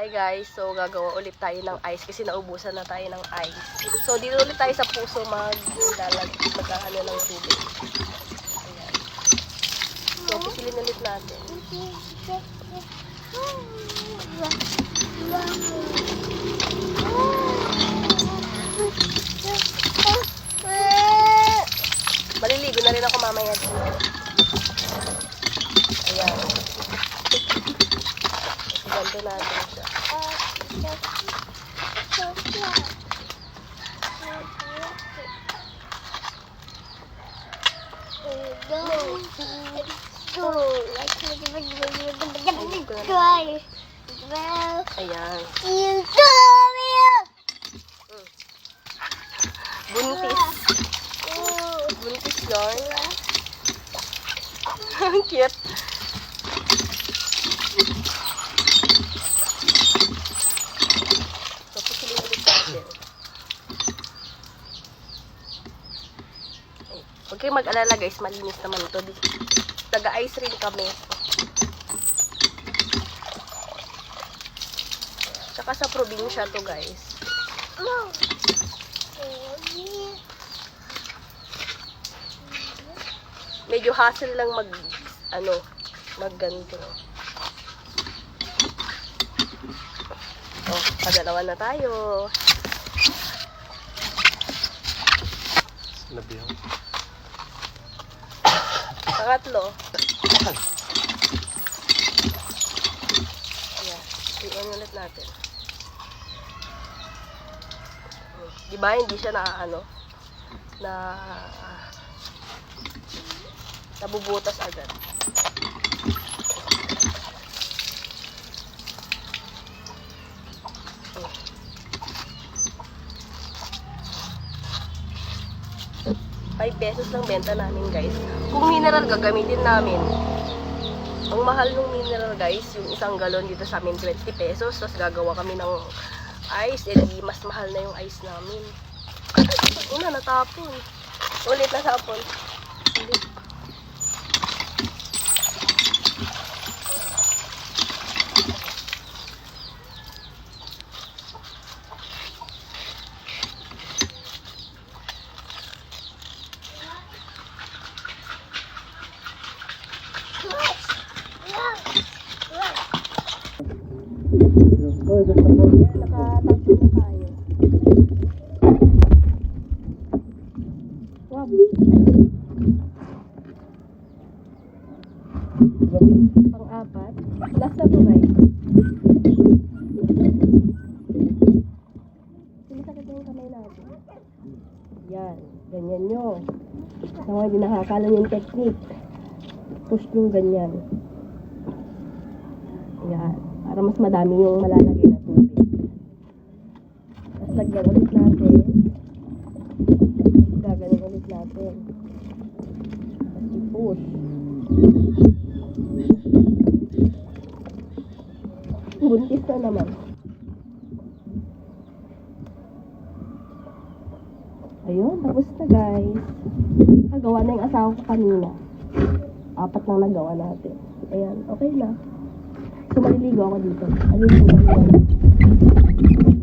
Hi guys, so gagawa ulit tayo ng ice kasi naubusan na tayo ng ice. So dito ulit tayo sa puso maglalag magkano ng tubig. Ayan. So pisilin ulit natin. Maliligo na rin ako mamaya dito. Ayan. Ganto natin siya. Ayan. Buntis. Buntis yarn. Ang cute. So, pisilin ulit natin. Ay, Huwag kayong mag-alala guys, malinis naman ito. Taga-ice rin kami. Tsaka sa probinsya to guys. Medyo hassle lang mag, ano, mag ganito. Oh, padalawa na tayo. Labi ako. Pangatlo. Ayan. Iwan ulit natin. Di ba hindi siya na ano na nabubutas agad. Five pesos lang benta namin guys. Kung mineral gagamitin namin, ang mahal ng mineral guys, yung isang galon dito sa amin 20 pesos, tapos gagawa kami ng ice, edi mas mahal na yung ice namin. Una, natapon. Ulit natapon. Ulit. Nakatatlo na tayo. Wow. Pang-apat. Last na to guys. Sumasakit na kamay natin. Yan. Ganyan nyo. Sa mga hindi nakakalam yung technique. Push yung ganyan. Yan. Para mas madami yung malalagay na tubig. Tapos lagyan ulit natin. Gaganon ulit natin. Tapos i-push. Buntis na naman. Ayun, tapos na guys. Nagawa na yung asawa ko kanina. Apat lang nagawa natin. Ayan, okay na. Maliligo ako dito. Maliligo ako.